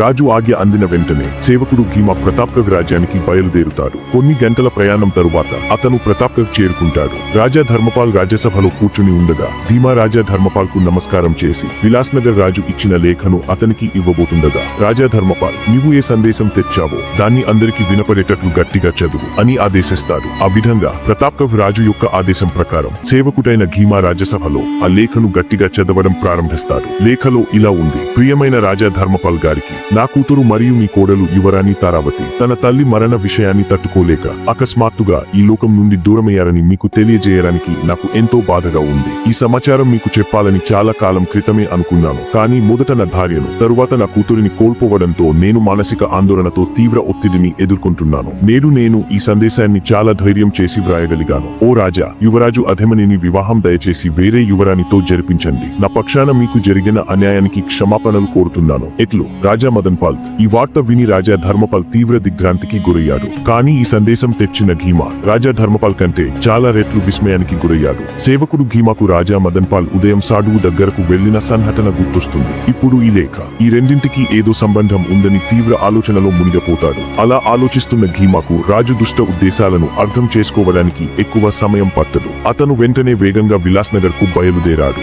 రాజు ఆజ్ఞ అందిన వెంటనే సేవకుడు భీమ ప్రతాప్గఢ్ రాజ్యానికి బయలుదేరుతాడు. కొన్ని గంటల ప్రయాణం తరువాత అతను ప్రతాప్గఢ్ చేరుకుంటాడు. రాజా ధర్మపాల్ రాజ్యసభలో కూర్చుని ఉండగా ధీమా రాజా ధర్మపాల్కు నమస్కారం చేసి విలాస్నగర్ రాజు ఇచ్చిన లేఖను అతనికి ఇవ్వబోతుండగా రాజా ధర్మపాల్ నీవు ఏ సందేశం తెచ్చావో దాన్ని అందరికి వినపడేటట్లు గట్టిగా చదువు అని ఆదేశిస్తాడు. ఆ విధంగా ప్రతాప్గఢ్ రాజు యొక్క ఆదేశం ప్రకారం సేవకుడైన భీమా రాజ్యసభలో ఆ లేఖను గట్టిగా చదవడం ప్రారంభిస్తాడు. లేఖలో ఇలా ఉంది ప్రియమైన రాజా ధర్మపాల్ గారికి నా కూతురు మరియు మీ కోడలు యువరాణి తారావతి. తన తల్లి మరణ విషయాన్ని తట్టుకోలేక అకస్మాత్తుగా ఈ లోకం నుండి దూరమయ్యారని మీకు తెలియజేయడానికి నాకు ఎంతో బాధగా ఉంది. ఈ సమాచారం మీకు చెప్పాలని చాలా కాలం క్రితమే అనుకున్నాను. కానీ మొదట నా భార్యను తరువాత నా కూతురిని కోల్పోవడంతో నేను మానసిక ఆందోళనతో తీవ్ర ఒత్తిడిని ఎదుర్కొంటున్నాను. నేడు నేను ఈ సందేశాన్ని చాలా ధైర్యం చేసి వ్రాయగలిగాను. ఓ రాజా యువరాజు అధమనిని వివాహం దయచేసి వేరే యువరాణితో జరిపించండి. నా పక్షాన మీకు జరిగిన అన్యాయానికి క్షమాపణలు కోరుతున్నాను. ఎట్లు రాజా మదన్ పాల్ ఈ వార్త విని రాజా ధర్మపాల్ తీవ్ర దిగ్భ్రాంతికి గురయ్యాడు. కానీ ఈ సందేశం తెచ్చిన ఘీమా రాజా ధర్మపాల్ కంటే చాలా రెట్లు విస్మయానికి గురయ్యాడు. సేవకుడు ఘీమాకు రాజా మదన్ పాల్ ఉదయం సాడువు దగ్గరకు వెళ్ళిన సంఘటన గుర్తొస్తుంది. ఇప్పుడు ఈ లేఖ ఈ రెండింటికి ఏదో సంబంధం ఉందని తీవ్ర ఆలోచనలో మునిగిపోతాడు. అలా ఆలోచిస్తున్న ఘీమాకు రాజు దుష్ట ఉద్దేశాలను అర్థం చేసుకోవడానికి ఎక్కువ సమయం పట్టదు. అతను వెంటనే వేగంగా విలాస్ నగర్కు బయలుదేరాడు.